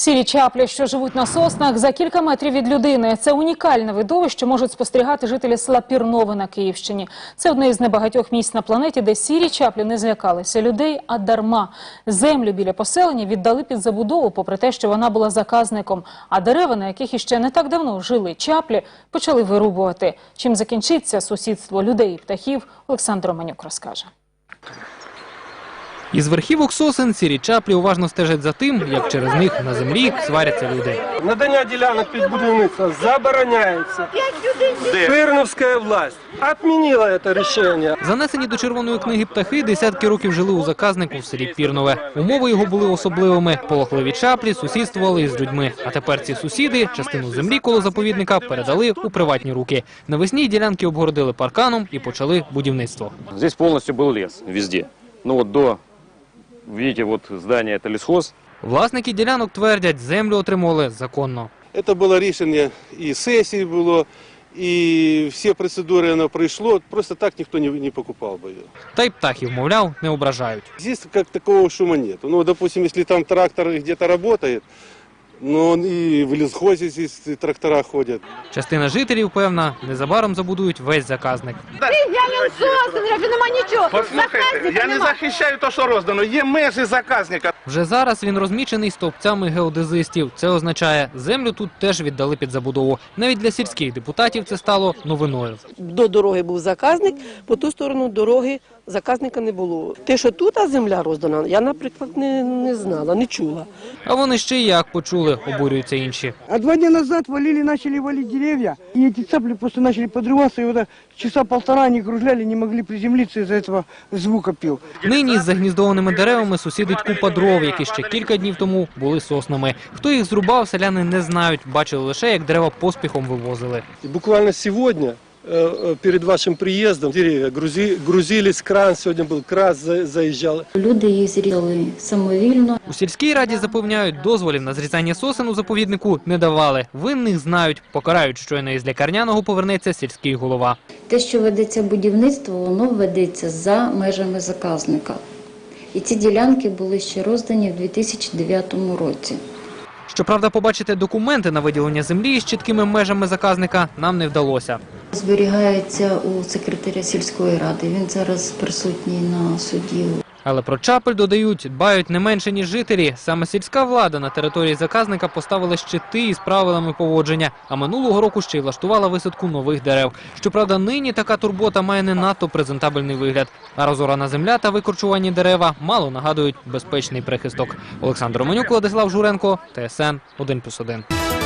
Сірі чаплі, що живуть на соснах за кілька метрів від людини. Це унікальне видовище можуть спостерігати жителі села Пірнове на Київщині. Це одне із небагатьох місць на планеті, де сірі чаплі не злякалися людей, а дарма. Землю біля поселення віддали під забудову, попри те, що вона була заказником. А дерева, на яких іще не так давно жили чаплі, почали вирубувати. Чим закінчиться сусідство людей і птахів, Олександр Романюк розкаже. Із верхівок сосен сірі чаплі уважно стежать за тим, як через них на землі сваряться люди. Надання ділянок під будівництво забороняється. Пирновська власть відмінила це рішення. Занесені до червоної книги птахи десятки років жили у заказнику в селі Пірнове. Умови його були особливими. Полохливі чаплі сусідствували із людьми. А тепер ці сусіди частину землі коло заповідника передали у приватні руки. Навесні ділянки обгородили парканом і почали будівництво. Здесь полностью был лес, везде. Ну вот до, видите, вот здание это лесхоз. Власники ділянок твердять, землю отримали законно. Це було рішення і сесії було, і всі процедури воно пройшло. Просто так ніхто не, не покупав би його. Та й птахів, мовляв, не ображають. Здесь как такого шума нет. Ну, допустим, если там трактор где-то работает, он и в лесхозе здесь трактора ходят. Частина жителів, певна, незабаром забудують весь заказник. Я не зовсім, нема нічого. Послухайте, я не захищаю те, що роздано. Є межі заказника. Вже зараз він розмічений стовпцями геодезистів. Це означає, землю тут теж віддали під забудову. Навіть для сільських депутатів це стало новиною. до дороги був заказник, по ту сторону дороги заказника не було. Те, що тут а земля роздана, я, наприклад, не, не знала, не чула. А вони ще й як почули, обурюються інші. А два дня назад валили, начали валить деревья, и эти цапли просто начали подрываться, и вот так часа полтора они кружляли, не могли приземлиться из-за этого звука пил. Нині з загніздованими деревами сусідить купа дров, які ще кілька днів тому були соснами. Хто їх зрубав, селяни не знають. Бачили лише, як дерева поспіхом вивозили. І буквально сьогодні, е, е, перед вашим приїздом, дерев'я грузи, грузились, кран, сьогодні був кран, за- заїжджали. Люди їх зрізали самовільно. У сільській раді запевняють, дозволів на зрізання сосен у заповіднику не давали. Винних знають, покарають, щойно із лікарняного повернеться сільський голова. Те, що ведеться будівництво, воно ведеться за межами заказника. І ці ділянки були ще роздані в 2009 році. Щоправда, побачити документи на виділення землі з чіткими межами заказника нам не вдалося. Зберігається у секретаря сільської ради. Він зараз присутній на суді. Але про чапель, додають, дбають не менше, ніж жителі. Саме сільська влада на території заказника поставила щити із правилами поводження, а минулого року ще й влаштувала висадку нових дерев. Щоправда, нині така турбота має не надто презентабельний вигляд. А розорана земля та викорчувані дерева мало нагадують безпечний прихисток. Олександр Романюк, Владислав Журенко, ТСН 1+,1.